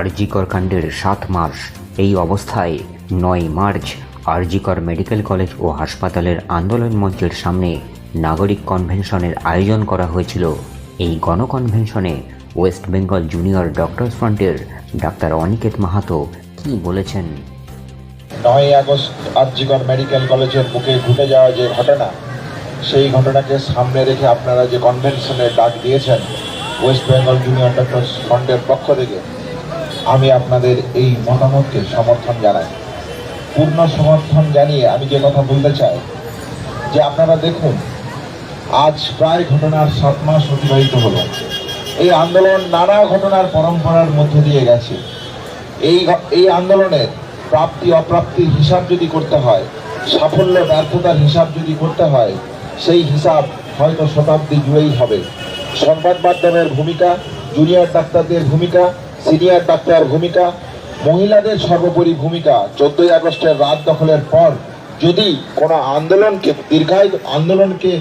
আরজিকর কাণ্ডের সাত মাস, এই অবস্থায় নয় মার্চ আরজিকর মেডিকেল কলেজ ও হাসপাতালের আন্দোলন মঞ্চের সামনে নাগরিক কনভেনশনের আয়োজন করা হয়েছিল। এই গণকনভেনশনে ওয়েস্ট বেঙ্গল জুনিয়র ডক্টরস ফ্রন্টের ডাক্তার অনিকেত মাহাতো কী বলেছেন? নয় আগস্ট আরজিগড় মেডিকেল কলেজের বুকে ঘটে যাওয়া যে ঘটনা, সেই ঘটনাকে সামনে রেখে আপনারা যে কনভেনশনের ডাক দিয়েছেন ওয়েস্ট বেঙ্গল জুনিয়র ডক্টর ফ্রন্টের পক্ষ থেকে আমি আপনাদের এই মতামতকে সমর্থন জানাই। পূর্ণ সমর্থন জানিয়ে আমি যে কথা বলতে চাই, যে আপনারা দেখুন, আজ প্রায় ঘটনার সাত মাস অতিবাহিত হলো। এই আন্দোলন নানা ঘটনার পরম্পরার মধ্য দিয়ে গেছে। এই এই আন্দোলনের প্রাপ্তি, অপ্রাপ্তির হিসাব যদি করতে হয়, সাফল্য, ব্যর্থতার হিসাব যদি করতে হয়, সেই হিসাব হয়তো শতাব্দী জুড়েই হবে। সংবাদ মাধ্যমের ভূমিকা, জুনিয়র ডাক্তারদের ভূমিকা সিনিয়র ডাক্তার ভূমিকা, মহিলাদের সর্বোপরি ভূমিকা, চোদ্দই আগস্টের রাত দখলের পর যদি কোনো আন্দোলনকে, দীর্ঘায়িত আন্দোলনকে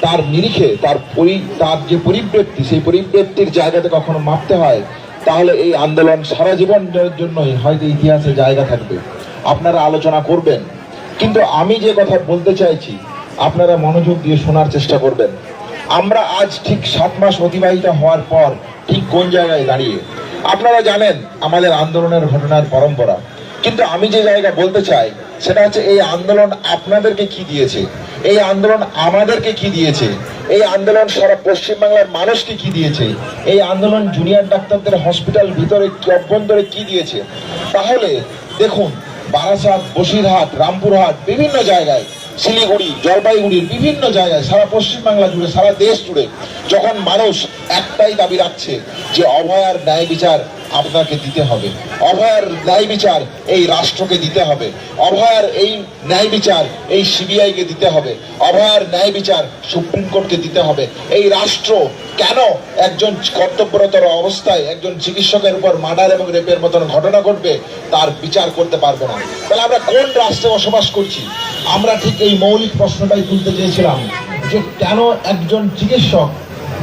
তার নিরিখে, তার পরি, তার যে পরিবৃত্তি, সেই পরিবৃত্তির জায়গাতে কখনো মাপতে হয়, তাহলে এই আন্দোলন সারা জীবনের জন্যই হয়তো ইতিহাসে জায়গা থাকবে। আপনারা আলোচনা করবেন। কিন্তু আমি যে কথা বলতে চাইছি, আপনারা মনোযোগ দিয়ে শোনার চেষ্টা করবেন। আমরা আজ ঠিক সাত মাস অতিবাহিত হওয়ার পর ঠিক কোন জায়গায় দাঁড়িয়ে? আপনারা জানেন আমাদের আন্দোলনের ঘটনার পরম্পরা। কিন্তু আমি যে জায়গা বলতে চাই, সেটা হচ্ছে এই আন্দোলন আপনাদেরকে কি দিয়েছে? এই আন্দোলন আমাদেরকে কি দিয়েছে? এই আন্দোলন সারা পশ্চিমবাংলার মানুষকে কি দিয়েছে? এই আন্দোলন জুনিয়র ডাক্তারদের হসপিটাল ভিতরে অভ্যন্তরে কি দিয়েছে? তাহলে দেখুন, বারাসাত, বসিরহাট, রামপুরহাট, বিভিন্ন জায়গায় শিলিগুড়ি জলপাইগুড়ি বিভিন্ন জায়গায় সারা পশ্চিমবাংলা জুড়ে, সারা দেশ জুড়ে যখন মানুষ একটাই দাবি রাখছে যে অভয়ার ন্যায় বিচার আপনাকে দিতে হবে। অভয়ার ন্যায় বিচার এই রাষ্ট্রকে দিতে হবে। অভয়ার এই ন্যায় বিচার এই সিবিআইকে দিতে হবে। অভয়ার ন্যায় বিচার সুপ্রিম কোর্টকে দিতে হবে। এই রাষ্ট্র কেন একজন কর্তব্যরত অবস্থায় একজন চিকিৎসকের উপর মার্ডার এবং রেপের মতন ঘটনা ঘটবে, তার বিচার করতে পারবে না। তাহলে আমরা কোন রাষ্ট্রে বসবাস করছি? আমরা ঠিক এই মৌলিক প্রশ্নটাই তুলতে চেয়েছিলাম যে কেন একজন চিকিৎসক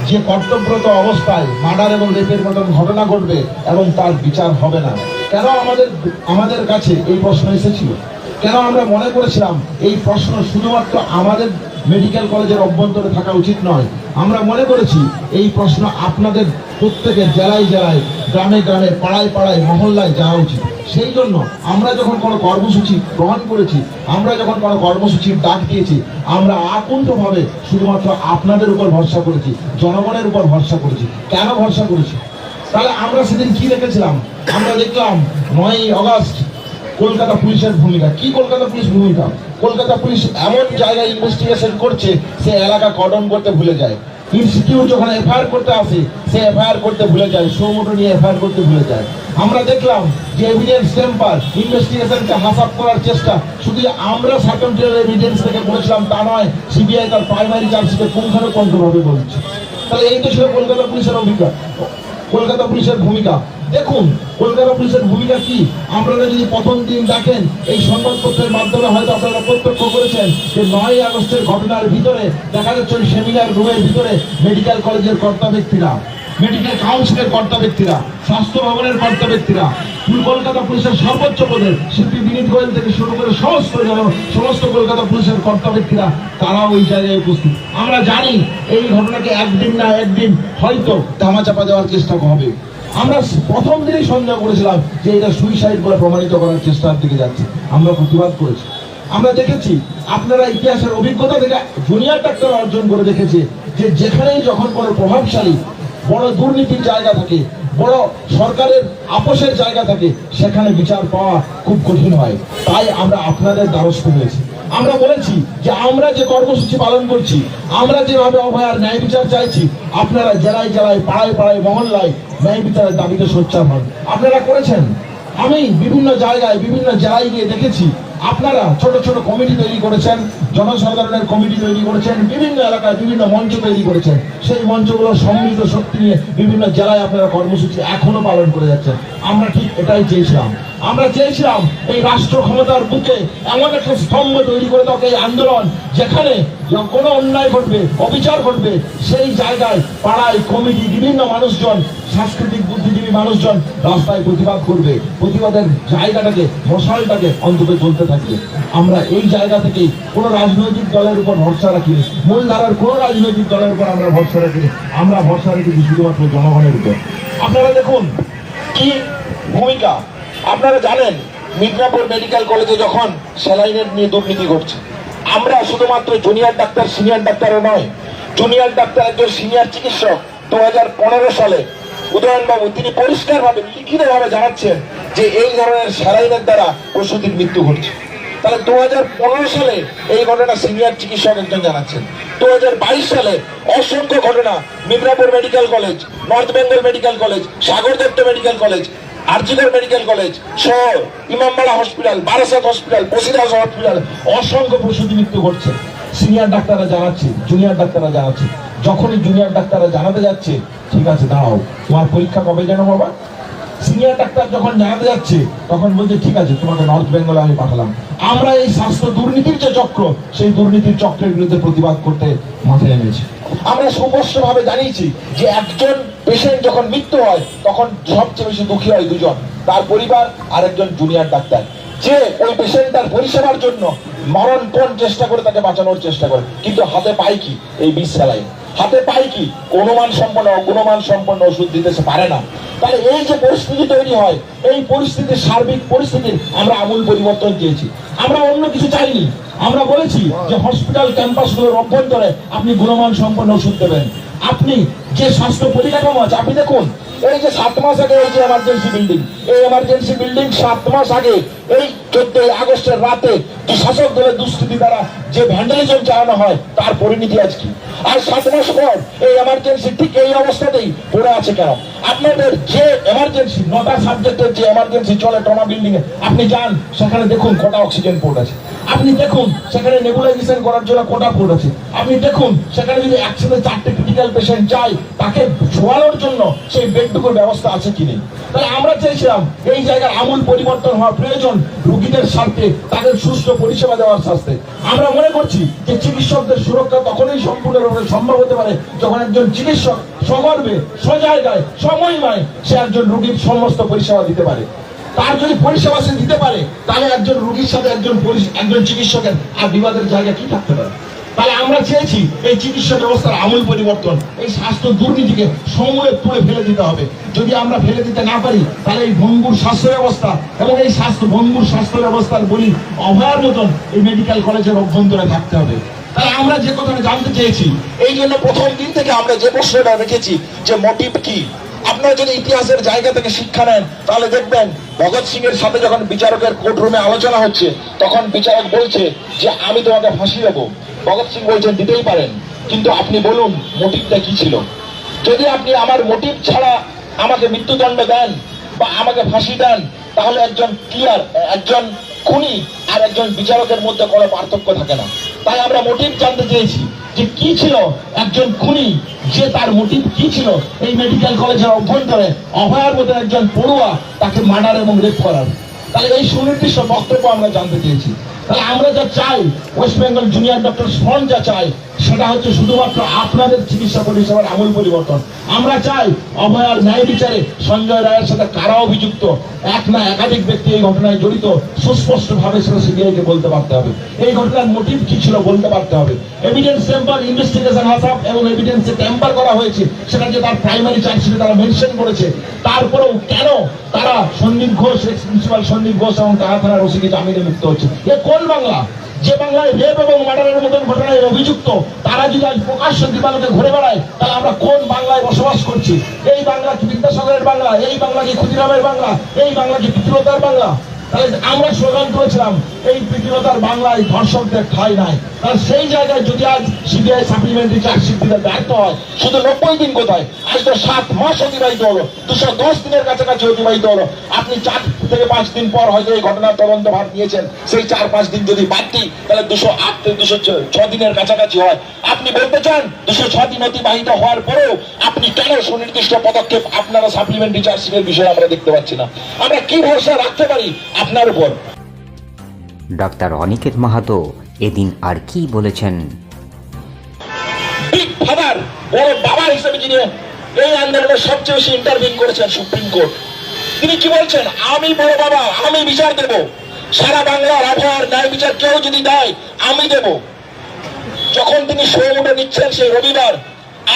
যে কর্তব্যরত অবস্থায় মার্ডার এবং রেপের মতন ঘটনা ঘটবে এবং তার বিচার হবে না। কেন আমাদের আমাদের কাছে এই প্রশ্ন এসেছিল? কেন আমরা মনে করেছিলাম এই প্রশ্ন শুধুমাত্র আমাদের মেডিকেল কলেজের অভ্যন্তরে থাকা উচিত নয়? আমরা মনে করেছি এই প্রশ্ন আপনাদের প্রত্যেকের জেলায় জেলায়, গ্রামে গ্রামে, পাড়ায় পাড়ায়, মহল্লায় যাওয়া উচিত। সেই জন্য আমরা যখন কোনো কর্মসূচি গ্রহণ করেছি, আমরা যখন কোনো কর্মসূচির ডাক দিয়েছি, আমরা আকুণ্ঠভাবে শুধুমাত্র আপনাদের উপর ভরসা করেছি, জনগণের উপর ভরসা করেছি। কেন ভরসা করেছি? তাহলে আমরা সেদিন কি দেখেছিলাম? আমরা দেখলাম নয়ই অগস্ট কলকাতা পুলিশের ভূমিকা। কি কলকাতা পুলিশ ভূমিকা? কলকাতা পুলিশ এমন জায়গায় ইনভেস্টিগেশন করছে, সে এলাকা কর্ডন করতে ভুলে যায়। ইনস্টিটিউট যখন এফআইআর করতে আসে, সে এফআইআর করতে ভুলে যায়, সৌমোটো নিয়ে এফআইআর করতে ভুলে যায়। আমরা দেখলাম যে এভিডেন্স টেম্পার ইনভেস্টিগেশনকে হাসাপ করার চেষ্টা, শুধু আমরা সার্কমটেরিয়াল এভিডেন্স থেকে করেছিলাম তা নয় সিবিআই তার প্রাইমারি চার্জশিটে পুঙ্খানুপুঙ্খভাবে বলছে। তাহলে এই তো ছিল কলকাতা পুলিশের অভিজ্ঞতা। কলকাতা পুলিশের ভূমিকা। দেখুন কলকাতা পুলিশের ভূমিকা কি? আপনারা যদি প্রথম দিন দেখেন, এই সংবাদপত্রের মাধ্যমে হয়তো আপনারা প্রত্যক্ষ করেছেন যে নয় আগস্টের ঘটনার ভিতরে দেখা যাচ্ছে ওই সেমিনার রুমের ভিতরে মেডিকেল কলেজের কর্তা ব্যক্তিরা, মেডিকেল কাউন্সিলের কর্তা ব্যক্তিরা, স্বাস্থ্য ভবনের কর্তা ব্যক্তিরা কলকাতা পুলিশের সর্বোচ্চ পদের শিল্পী বিনীত গোয়েল থেকে শুরু করে সমস্ত সমস্ত কলকাতা পুলিশের কর্তা ব্যক্তিরা তারা ওই জায়গায় উপস্থিত। আমরা জানি এই ঘটনাকে একদিন না একদিন হয়তো ধামাচাপা দেওয়ার চেষ্টা হবে। আমরা প্রথম দিনেই সন্দেহ করেছিলাম যে এটা সুইসাইড বলে প্রমাণিত করার চেষ্টার দিকে যাচ্ছে। আমরা প্রতিবাদ করেছি। আমরা দেখেছি, আপনারা ইতিহাসের অভিজ্ঞতা থেকে জুনিয়র ডাক্তার অর্জন করে দেখেছে যে যেখানেই যখন কোনো প্রভাবশালী বড় দুর্নীতির জায়গা থাকে, বড় সরকারের আপোষের জায়গা থাকে, সেখানে বিচার পাওয়া খুব কঠিন হয়। তাই আমরা আপনাদের দ্বারস্থ হয়েছি। আমরা বলেছি যে আমরা যে কর্মসূচি পালন করছি, আমরা যেভাবে অভয়ার ন্যায় বিচার চাইছি, আপনারা জেলায় জেলায়, পাড়ায় পাড়ায় মহল্লায় ন্যায় বিচারের দাবিতে সোচ্চার হন। আপনারা করেছেন। আমি বিভিন্ন জায়গায়, বিভিন্ন জেলায় গিয়ে দেখেছি, আপনারা ছোট ছোট কমিটি তৈরি করেছেন জনসাধারণের কমিটি তৈরি করেছেন, বিভিন্ন এলাকায় বিভিন্ন মঞ্চ তৈরি করেছেন। সেই মঞ্চগুলো সম্মিলিত শক্তি নিয়ে বিভিন্ন জেলায় আপনারা কর্মসূচি এখনও পালন করে যাচ্ছেন। আমরা ঠিক এটাই চেয়েছিলাম। আমরা চেয়েছিলাম এই রাষ্ট্র ক্ষমতার বুকে এমন একটা স্তম্ভ তৈরি করে দেওয়া এই আন্দোলন যেখানে কোনো অন্যায় ঘটবে, অবিচার ঘটবে, সেই জায়গায় পাড়ায় কমিটি বিভিন্ন মানুষজন, সাংস্কৃতিক বুদ্ধিজীবী মানুষজন রাস্তায় প্রতিবাদ করবে। প্রতিবাদের জায়গাটাকে, মশালটাকে অন্তত চলতে থাকবে। আমরা এই জায়গা থেকেই কোনো রাজনৈতিক দলের উপর ভরসা রাখি। মূলধারার কোনো রাজনৈতিক দলের উপর আমরা ভরসা রাখি আমরা ভরসা রেখেছি শুধুমাত্র জনগণের উপর। আপনারা দেখুন কি ভূমিকা। আপনারা জানেন মিদনাপুর মেডিকেল কলেজে যখন স্যালাইনের নিয়ে দুর্নীতি ঘটছে। আমরা শুধুমাত্র জুনিয়র ডাক্তার, সিনিয়র ডাক্তারও নয়, জুনিয়র ডাক্তার একজন সিনিয়র চিকিৎসক দু হাজার পনেরো সালে উদয়নবাবু, তিনি পরিষ্কারভাবে, লিখিতভাবে জানাচ্ছেন যে এই ধরনের স্যালাইনের দ্বারা প্রসূতির মৃত্যু ঘটছে। তাহলে দু হাজার পনেরো সালে এই ঘটনা সিনিয়র চিকিৎসক একজন জানাচ্ছেন। দু হাজার বাইশ সালে অসংখ্য ঘটনা, Midnapore medical college, north Bengal medical college, Sagar Dutta medical college RG Kar medical college সহ Imambara hospital, Barasat hospital Basirhat hospital অসংখ্য প্রসূতি মৃত্যু ঘটছে। সিনিয়র ডাক্তাররা জানাচ্ছে, জুনিয়র ডাক্তাররা জানাচ্ছে। যখনই জুনিয়র ডাক্তাররা জানাতে যাচ্ছে, ঠিক আছে, দাঁড়াও, তোমার পরীক্ষা কবে জানো বাবা? সিনিয়র ডাক্তার যখন জানাতে যাচ্ছে, তখন বলছে, ঠিক আছে, তোমাকে নর্থ বেঙ্গলে আমি পাঠালাম। আমরা এই স্বাস্থ্য দুর্নীতির যে চক্র, সেই দুর্নীতির চক্রের বিরুদ্ধে প্রতিবাদ করতে মাথায় এনেছি আমরা সুস্পষ্টভাবে জানিয়েছি যে একজন পেশেন্ট যখন মৃত্যু হয়, তখন সবচেয়ে বেশি দুঃখী হয় দুজন, তার পরিবার আর একজন জুনিয়র ডাক্তার। যে ওই পেশেন্টটার পরিষেবার জন্য মরণপণ চেষ্টা করে তাকে বাঁচানোর চেষ্টা করে, কিন্তু হাতে পায় কি? এই বিষ স্যালাইন। হাতে পায় কি? গুণমান সম্পন্ন গুণমান সম্পন্ন ওষুধ দিতে পারে না। তাহলে এই যে পরিস্থিতি তৈরি হয়, এই পরিস্থিতির সার্বিক পরিস্থিতির আমরা আমূল পরিবর্তন চেয়েছি আমরা অন্য কিছু চাইনি। আমরা বলেছি যে হসপিটাল ক্যাম্পাসগুলোর অভ্যন্তরে আপনি গুণমান সম্পন্ন ওষুধ দেবেন। আপনি যে স্বাস্থ্য পরিকাঠামো আছে, আপনি দেখুন, এই যে সাত মাস আগে এই যে এমার্জেন্সি বিল্ডিং এই এমার্জেন্সি বিল্ডিং সাত মাস আগে, এই চোদ্দই আগস্টের রাতে শাসক দলের দুষ্কৃতি দ্বারা যে ভ্যান্ডালিজম চালানো হয়, তার পরিণতি আজ কি? আর সাত মাস পর এই এমার্জেন্সি ঠিক এই অবস্থাতেই পড়ে আছে কেন? আপনাদের যে এমার্জেন্সি নটা সাবজেক্টের যে এমার্জেন্সি চলে বিল্ডিং এ আপনি যান, সেখানে দেখুন কটা অক্সিজেন পোর্ট আছে। আপনি দেখুন, সেখানে নেবুলাইজেশন করার জন্য কোটা পোর্ট আছে। আপনি দেখুন, সেখানে যদি একসাথে চারটে ক্রিটিক্যাল পেশেন্ট যায় তাকে শোয়ানোর জন্য সেই বেডটুকুর ব্যবস্থা আছে কি নেই। তাই আমরা চেয়েছিলাম এই জায়গার আমূল পরিবর্তন হওয়া প্রয়োজন রুগীদের স্বার্থে, তাদের সুস্থ পরিষেবা দেওয়ার স্বার্থে। আমরা মনে করছি যে চিকিৎসকদের সুরক্ষা তখনই সম্পূর্ণভাবে সম্ভব হতে পারে যখন একজন চিকিৎসক সগর্বে, সজায়গায়, সময়মায় সে একজন রুগীর সমস্ত পরিষেবা দিতে পারে। তার যদি পরিষেবা সে দিতে পারে, তাহলে একজন রুগীর সাথে একজন একজন চিকিৎসকের আর বিবাদের জায়গা কি থাকতে পারে? তাহলে আমরা চেয়েছি এই চিকিৎসা ব্যবস্থার আমূল পরিবর্তন, এই স্বাস্থ্য দুর্নীতিকে সমূলে তুলে ফেলে দিতে হবে। যদি আমরা ফেলে দিতে না পারি, তাহলে এই ভঙ্গুর স্বাস্থ্য ব্যবস্থা এবং এই স্বাস্থ্য, ভঙ্গুর স্বাস্থ্য ব্যবস্থার বলি অভয়ার মতন এই মেডিকেল কলেজের অভ্যন্তরে থাকতে হবে। তাই আমরা যে কথাটা জানতে চেয়েছি, এই জন্য প্রথম দিন থেকে আমরা যে প্রশ্নটা রেখেছি যে মোটিভ কি, আপনারা যদি ইতিহাসের জায়গা থেকে শিক্ষা নেন, তাহলে দেখবেন ভগৎ সিং এর সাথে যখন বিচারকের কোর্টরুমে আলোচনা হচ্ছে, তখন বিচারক বলছে যে, আমি তোমাকে ফাঁসি দেবো। ভগৎ সিং বলছেন, দিতেই পারেন। কিন্তু আপনি বলুন মোটিভটা কি ছিল? যদি আপনি আমার মোটিভ ছাড়া আমাকে মৃত্যুদণ্ড দেন বা আমাকে ফাঁসি দেন, তাহলে একজন ক্লিয়ার একজন খুনি আর একজন বিচারকের মধ্যে কোনো পার্থক্য থাকে না। তাই আমরা মোটিভ জানতে চেয়েছি যে কি ছিল একজন খুনি, যে তার মোটিভ কি ছিল এই মেডিকেল কলেজের অভ্যন্তরে, অভয়ার মতো একজন পড়ুয়া তাকে মার্ডার এবং রেপ করার। তাহলে এই সুনির্দিষ্ট বক্তব্য আমরা জানতে চেয়েছি। তাহলে আমরা যা চাই West Bengal junior doctor front যা চাই সেটা হচ্ছে শুধুমাত্র আপনাদের চিকিৎসা পরিষেবার আমূল পরিবর্তন। আমরা চাই অভয়ার ন্যায় বিচারে সঞ্জয় রায়ের সাথে কারা অভিযুক্ত? এক না একাধিক ব্যক্তি এই ঘটনায় জড়িত। সুস্পষ্ট ভাবে সেটা সিবিআই কে বলতে পারতে হবে। এই ঘটনার মোটিভ কি ছিল বলতে পারতে হবে। এভিডেন্স টেম্পার ইনভেস্টিগেশন হাসাব এবং এভিডেন্সে টেম্পার করা হয়েছে। সেটা যে তার প্রাইমারি চার্জশিটে তারা মেনশন করেছে। তারপরেও কেন তারা সন্দীপ ঘোষ এক্স প্রিন্সিপাল সন্দীপ ঘোষ এবং তারা থানার ওসিকে জামিনে মুক্ত হচ্ছে? এ কোন বাংলা? যে বাংলায় রেপ এবং মার্ডারের মতন ঘটনায় অভিযুক্ত, তারা যদি আজ প্রকাশ্য দিবালোকে ঘুরে বেড়ায়, তাহলে আমরা কোন বাংলায় বসবাস করছি? এই বাংলা কি বিদ্যাসাগরের বাংলা? এই বাংলা কি ক্ষুদিরামের বাংলা? এই বাংলা কি বিপ্লতার বাংলা? তাহলে আমরা স্লোগান করেছিলাম, এই পৃথিবীতার বাংলায় ধর্ষকদের ঠাই নাই। তাহলে সেই জায়গায় যদি আজ সিবিআই সাপ্লিমেন্টারি চার্জশিট দিতে ব্যর্থ হয়, শুধু নব্বই দিন কোথায়? আজ তো সাত মাস অতিবাহিত হলো, দুশো দশ দিনের কাছাকাছি অতিবাহিত হলো। আপনি চার থেকে পাঁচ দিন পর হয়তো এই ঘটনার তদন্ত ভার নিয়েছেন। সেই চার পাঁচ দিন যদি বাদ দিই তাহলে দুশো আট থেকে দুশো ছ দিনের কাছাকাছি হয়। আপনি বলতে চান, দুশো ছ দিন অতিবাহিত হওয়ার পরেও আপনি কেন সুনির্দিষ্ট পদক্ষেপ আপনারা সাপ্লিমেন্টারি চার্জশিটের বিষয়ে আমরা দেখতে পাচ্ছি না? আমরা কি ভরসা রাখতে পারি? আপনার উপর। ডাক্তার অনিকেত মাহাতো এদিন আর কি বলেছেন? বিগ ফাদার বড় বাবা হিসেবে যিনি এই আন্দোলনের সবচেয়ে বেশি ইন্টারভিউ করেছেন সুপ্রিম কোর্ট তিনি কি বলছেন? আমি বড় বাবা আমি বিচার দেব। সারা বাংলার আবহাওয়ার ন্যায় বিচার কেউ যদি দেয় আমি দেব। যখন তিনি উঠে নিচ্ছেন সেই রবিবার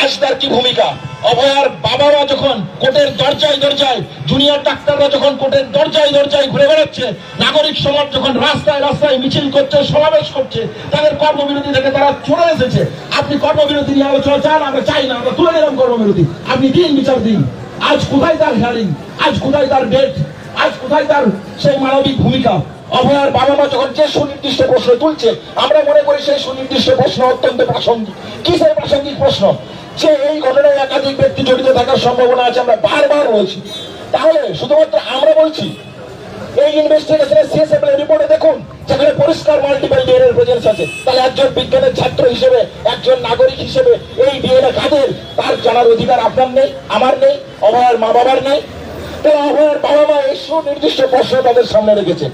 আজ তার কি ভূমিকা? অভয়ার বাবা মা যখন কোর্টের দরজায় দরজায় জুনিয়র ডাক্তাররা যখন কোর্টের দরজায় দরজায় ঘুরে বেড়াচ্ছে, নাগরিক সমাজ যখন রাস্তায় রাস্তায় মিছিল করছে, সমাবেশ করছে, তাদের কর্মবিরতি থেকে তারা চলে এসেছে। আপনি কর্মবিরতি নিয়ে আলোচনা চান, আমরা চাই না, আমরা তুলে নিলাম কর্মবিরতি। আপনি দিন বিচার দিন। আজ কোথায় তার হিয়ারিং আজ কোথায় তার ডেট আজ কোথায় তার সেই মানবিক ভূমিকা? অভয়ার বাবা মা যখন যে সুনির্দিষ্ট প্রশ্ন তুলছে, আমরা মনে করি সেই সুনির্দিষ্ট প্রশ্ন অত্যন্ত প্রাসঙ্গিক। কি সেই প্রাসঙ্গিক প্রশ্ন? যে এই ঘটনায় একাধিক ব্যক্তি জড়িত থাকার সম্ভাবনা আছে, আমরা বারবার বলছি। তাহলে শুধুমাত্র আমরা বলছি, এই ইনভেস্টিগেশনের সিএসএফ রিপোর্টে দেখুন, যেখানে পরিষ্কার মাল্টিপল ডিএনএ প্রেজেন্স আছে। তাহলে একজন বিজ্ঞানের ছাত্র হিসেবে, একজন নাগরিক হিসেবে এই ডিএনএ কাদের? তার জানার অধিকার আপনার নেই, আমার নেই, অভয়ার মা বাবার নেই। তাহলে অভয়ার বাবা মা এই সুনির্দিষ্ট প্রশ্ন তাদের সামনে রেখেছে।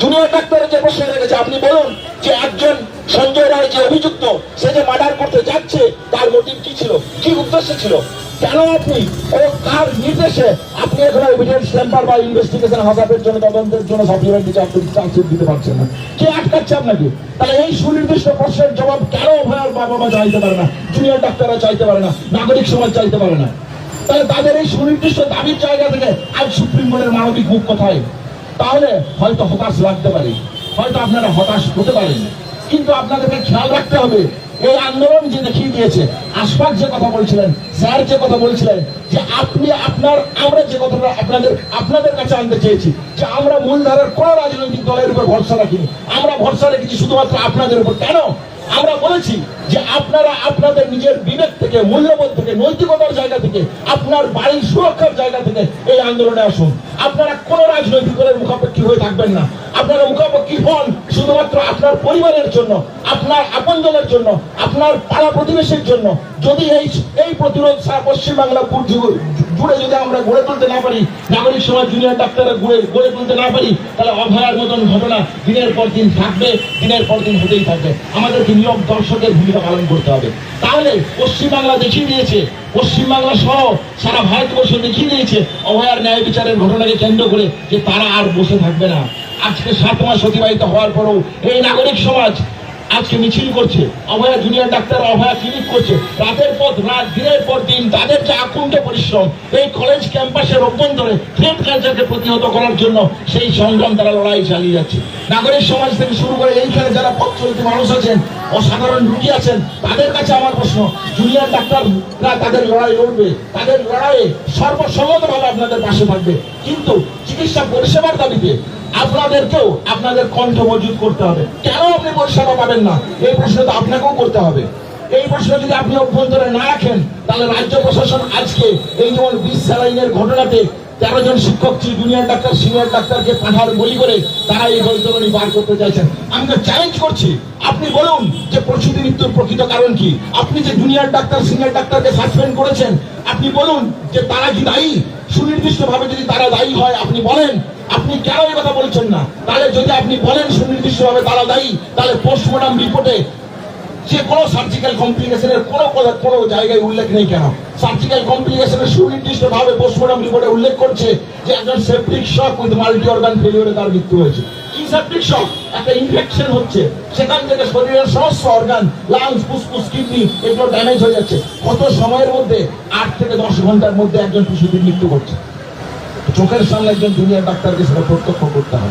জুনিয়র ডাক্তারের যে প্রশ্ন রেখেছে, আপনি বলুন যে একজন সঞ্জয় রায় যে অভিযুক্ত, সে যে মার্ডার করতে যাচ্ছে, তার মোটিভ কি ছিল? কি উদ্দেশ্য ছিল? কেন আপনি ও কার নির্দেশে আপনি এখন এভিডেন্স টেম্পার বা ইনভেস্টিগেশন হাসাবের জন্য, তদন্তের জন্য সাপ্লিমেন্টারি চার্জশিট দিতে পারছেন না? কে আটকাচ্ছে আপনাকে? তাহলে এই সুনির্দিষ্ট প্রশ্নের জবাব কেন অভয়ার বাবা মা চাইতে পারে না? জুনিয়র ডাক্তাররা চাইতে পারে না? নাগরিক সমাজ চাইতে পারে না? তাহলে তাদের এই সুনির্দিষ্ট দাবির জায়গা থেকে আজ সুপ্রিম কোর্টের মানবিক মুখ কোথায়? তাহলে হয়তো হতাশ লাগতে পারে। হয়তো আপনারা হতাশ হতে পারেন। কিন্তু আপনাদেরকে খেয়াল রাখতে হবে, এই আন্দোলন যে দেখিয়ে দিয়েছে, আশফাক যে কথা বলছিলেন স্যার যে কথা বলছিলেন, যে আপনি আপনার, আমরা যে কথাটা আপনাদের আপনাদের কাছে আনতে চেয়েছি, যে আমরা মূলধারার কোন রাজনৈতিক দলের উপর ভরসা রাখিনি। আমরা ভরসা রেখেছি শুধুমাত্র আপনাদের উপর। কেন? আমরা বলেছি যে আপনারা আপনাদের নিজের বিবেক থেকে, মূল্যবোধ থেকে, নৈতিকতার জায়গা থেকে, আপনার বাড়ির সুরক্ষার জায়গা থেকে এই আন্দোলনে আসুন। আপনারা কোন রাজনৈতিক দলের মুখাপেক্ষী হয়ে থাকবেন না। আপনারা মুখাপেক্ষী হন শুধুমাত্র আপনার পরিবারের জন্য, আপনার আপনজনের জন্য, আপনার পাড়া প্রতিবেশীর জন্য। যদি এই এই প্রতিরোধ সারা পশ্চিমবাংলা জুড়ে যদি আমরা গড়ে তুলতে না পারি, নাগরিক সমাজ জুনিয়র ডাক্তাররা গড়ে গড়ে তুলতে না পারি, তাহলে অভয়ার মতন ঘটনা দিনের পর দিন থাকবে, দিনের পর দিন হতেই থাকবে। আমাদেরকে নিয়ম দর্শকের ভূমিকা পালন করতে হবে। তাহলে পশ্চিমবাংলা দেখিয়ে দিয়েছে পশ্চিমবাংলা সহ সারা ভারতবর্ষ দেখিয়ে দিয়েছে, অভয়ার ন্যায় বিচারের ঘটনাকে কেন্দ্র করে যে তারা আর বসে থাকবে না। আজকে সাত মাস অতিবাহিত হওয়ার পরেও এই নাগরিক সমাজ আজকে মিছিল করছে। অভয়া জুনিয়র ডাক্তার, অভয়া ক্লিনিক করছে। রাতের পর রাত, দিনের পর দিন তাদের যে আকুণ্ঠ পরিশ্রম, এই কলেজ ক্যাম্পাসের অভ্যন্তরে থ্রেড কালচারকে প্রতিহত করার জন্য সেই সংগ্রাম তারা লড়াই চালিয়ে যাচ্ছে। নাগরিক সমাজ থেকে শুরু করে এইখানে যারা পথ চলতি মানুষ আছেন অসাধারণ রুগী আছেন। তাদের কাছে আমার প্রশ্ন জুনিয়র ডাক্তাররা তাদের লড়াই লড়বে, তাদের লড়াইয়ে সর্বসম্মতভাবে আপনাদের পাশে থাকবে। কিন্তু চিকিৎসা পরিষেবার দাবিতে আপনাদেরকেও আপনাদের কণ্ঠ মজুদ করতে হবে। কেন আপনি পরিষেবা পাবেন না? এই প্রশ্ন তো আপনাকেও করতে হবে। এই প্রশ্ন যদি আপনি অভ্যন্তরে না রাখেন, তাহলে রাজ্য প্রশাসন আজকে এই যেমন বিশ স্যালাইনের ঘটনাতে তেরো জন শিক্ষক জুনিয়র ডাক্তার সিনিয়র ডাক্তারকে পাঠার বলি করে তারা এই বৈতরণী বার করতে চাইছেন। আমি তো চ্যালেঞ্জ করছি। আপনি বলুন যে প্রসূতি মৃত্যুর প্রকৃত কারণ কি? আপনি যে জুনিয়র ডাক্তার সিনিয়র ডাক্তারকে সাসপেন্ড করেছেন, আপনি বলুন যে তারা কি দায়ী? সুনির্দিষ্ট ভাবে যদি তারা দায়ী হয়, আপনি বলেন। আপনি কেন এই কথা বলছেন না? তাহলে যদি আপনি বলেন সুনির্দিষ্ট ভাবে তারা দায়ী, তাহলে পোস্টমর্টম রিপোর্টে যে কোনো সার্জিক্যাল কমপ্লিকেশনের কোনো কোনো- জায়গায় উল্লেখ নেই কেন? সার্জিক্যাল কমপ্লিকেশনের সুনির্দিষ্ট ভাবে পোস্টমর্টম রিপোর্টে উল্লেখ করছে যে একজন septic shock with multi organ ফেলিওরে তার মৃত্যু হয়েছে। কি সেপ্টিক শক একটা ইনফেকশন হচ্ছে। সেখান থেকে শরীরের সমস্ত অর্গান লাংস ফুসফুস কিডনি এগুলো ড্যামেজ হয়ে যাচ্ছে। কত সময়ের মধ্যে? আট থেকে দশ ঘণ্টার মধ্যে একজন শিশুটির মৃত্যু করছে চোখের সামনে একজন জুনিয়র ডাক্তারকে সেটা প্রত্যক্ষ করতে হয়।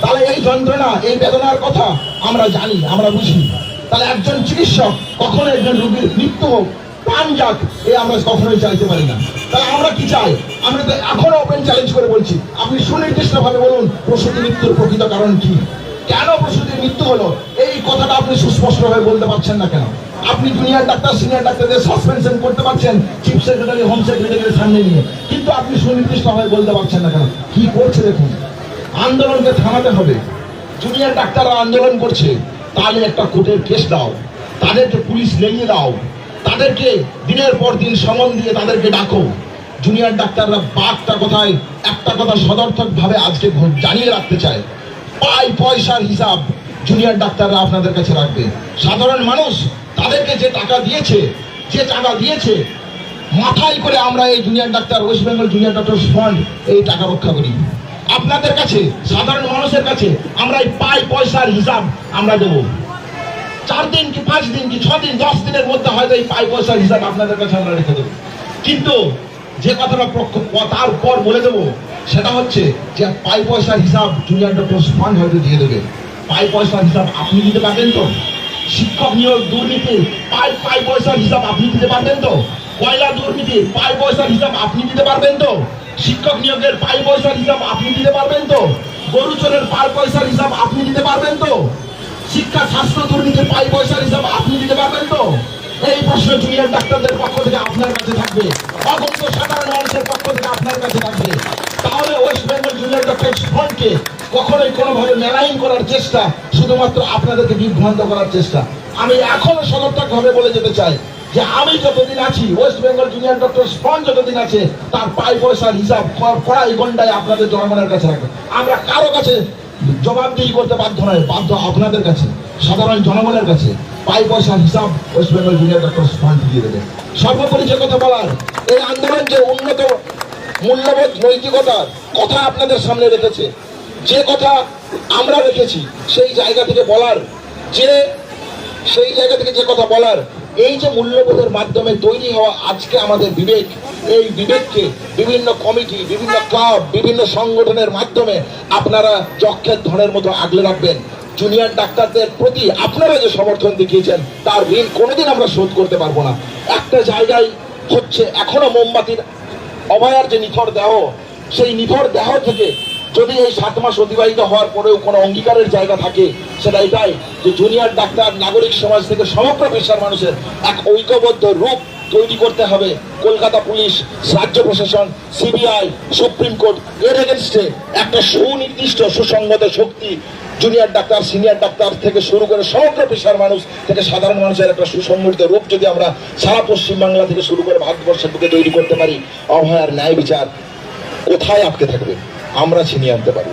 তাহলে এই যন্ত্রণা, এই বেদনার কথা আমরা জানি, আমরা বুঝি। তাহলে একজন চিকিৎসক কখনো একজন রোগীর মৃত্যু হোক, প্রাণ যাক, এ আমরা কখনোই চাইতে পারি না। তাহলে আমরা কি চাই? আমরা তো এখনও ওপেন চ্যালেঞ্জ করে বলছি। আপনি সুনির্দিষ্ট ভাবে বলুন প্রসূতি মৃত্যুর প্রকৃত কারণ কি? কেন প্রসূতির মৃত্যু হলো? এই কথাটা আপনি সুস্পষ্ট ভাবে বলতে পারছেন না কেন? আপনি জুনিয়র ডাক্তার সিনিয়র ডাক্তারদের সাসপেনশন করতে পারছেন চিফ সেক্রেটারি হোম সেক্রেটারির সামনে নিয়ে। কিন্তু আপনি সুনির্দিষ্ট ভাবে বলতে পারছেন না কেন? কি করছে দেখুন? আন্দোলনকে থামাতে হবে। জুনিয়র ডাক্তাররা আন্দোলন করছে। তাহলে একটা কোর্টের কেস দাও। তাদেরকে পুলিশ লেগিয়ে দাও। তাদেরকে দিনের পর দিন সমন দিয়ে তাদেরকে ডাকো। জুনিয়র ডাক্তাররা বাঘটা কোথায়, একটা কথা সদর্থক ভাবে আজকে জানিয়ে রাখতে চায়। পাই পয়সার হিসাব জুনিয়র ডাক্তাররা আপনাদের কাছে রাখবে। সাধারণ মানুষ তাদেরকে যে টাকা দিয়েছে, যে টাকা দিয়েছে, মাথায় করে আমরা এই junior doctor, West Bengal junior doctor fund এই টাকা রক্ষা করি। আপনাদের কাছে, সাধারণ মানুষের কাছে আমরা এই পাই পয়সার হিসাব আমরা দেবো। চার দিন কি পাঁচ দিন কি ছ দিন, দশ দিনের মধ্যে হয়তো এই পাই পয়সার হিসাব আপনাদের কাছে আমরা রেখে দেবো। কিন্তু যে কথাটা পক্ষ- তার পর বলে দেবো, সেটা হচ্ছে যে পাই পয়সার হিসাব জুনিয়র ডক্টর ফান্ড হয়তো দিয়ে দেবে। পাই পয়সার হিসাব আপনি দিতে পারবেন তো? শিক্ষক নিয়োগ দুর্নীতি, পাই পাই পয়সার হিসাব আপনি দিতে পারবেন তো? কয়লা দুর্নীতি, পাই পয়সার হিসাব আপনি দিতে পারবেন তো? শিক্ষক নিয়োগের পাই পয়সার হিসাব আপনি দিতে পারবেন তো? গরু চোরের পাই পয়সার হিসাব আপনি দিতে পারবেন তো? শিক্ষা, স্বাস্থ্য দুর্নীতির পাই পয়সার হিসাব আপনি দিতে পারবেন তো? এই প্রশ্ন জুনিয়র ডাক্তারদের পক্ষ থেকে আপনার কাছে থাকবে। অগন্ত সাধারণ মানুষের পক্ষ থেকে আপনার কাছে থাকবে। তাহলে ওয়েস্ট বেঙ্গল জুনিয়র ডক্টর ফ্রন্টকে কখনোই কোনোভাবে মেলাইন করার চেষ্টা, শুধুমাত্র আপনাদেরকে বিভ্রান্ত করার চেষ্টা। আমি এখনও সদর্থক ভাবে বলে যেতে চাই। যে আমি যতদিন আছি West Bengal junior doctor front যতদিন আছে, তার পাই পয়সার হিসাব কড়াই গন্ডায় আপনাদের জনগণের কাছে রাখবে। আমরা কারও কাছে জবাবদিহি করতে বাধ্য নয়, বাধ্য আপনাদের কাছে, সাধারণ জনগণের কাছে পাই পয়সার হিসাব West Bengal junior doctor fund দিয়ে দেবে। সর্বোপরি যে কথা বলার, এই আন্দোলন যে উন্নত, মূল্যবোধ, নৈতিকতার কথা আপনাদের সামনে রেখেছে, যে কথা আমরা রেখেছি, সেই জায়গা থেকে বলার, যে, সেই জায়গা থেকে যে কথা বলার এই যে মূল্যবোধের মাধ্যমে তৈরি হওয়া আজকে আমাদের বিবেক, এই বিবেককে বিভিন্ন কমিটি, বিভিন্ন ক্লাব, বিভিন্ন সংগঠনের মাধ্যমে আপনারা যক্ষের ধনের মতো আগলে রাখবেন। জুনিয়র ডাক্তারদের প্রতি আপনারা যে সমর্থন দেখিয়েছেন, তার ঋণ কোনোদিন আমরা শোধ করতে পারব না। একটা জায়গায় হচ্ছে এখনও মোমবাতির অভয়ার যে নিথর দেহ, সেই নিথর দেহ থেকে যদি এই সাত মাস অতিবাহিত হওয়ার পরেও কোনো অঙ্গীকারের জায়গা থাকে, সেটা এটাই যে জুনিয়র ডাক্তার, নাগরিক সমাজ থেকে সমগ্র পেশার মানুষের এক ঐক্যবদ্ধ রূপ তৈরি করতে হবে। কলকাতা পুলিশ, রাজ্য প্রশাসন, সিবিআই, সুপ্রিম কোর্ট, এর এগেনস্টে একটা সুনির্দিষ্ট সুসংগত শক্তি জুনিয়র ডাক্তার, সিনিয়র ডাক্তার থেকে শুরু করে সমগ্র পেশার মানুষ থেকে সাধারণ মানুষের একটা সুসংগঠিত রূপ যদি আমরা সারা পশ্চিমবাংলা থেকে শুরু করে ভারতবর্ষের বুকে তৈরি করতে পারি, অভয়ার ন্যায় বিচার কোথায় আটকে থাকবে? আমরা ছিনিয়ে আনতে পারব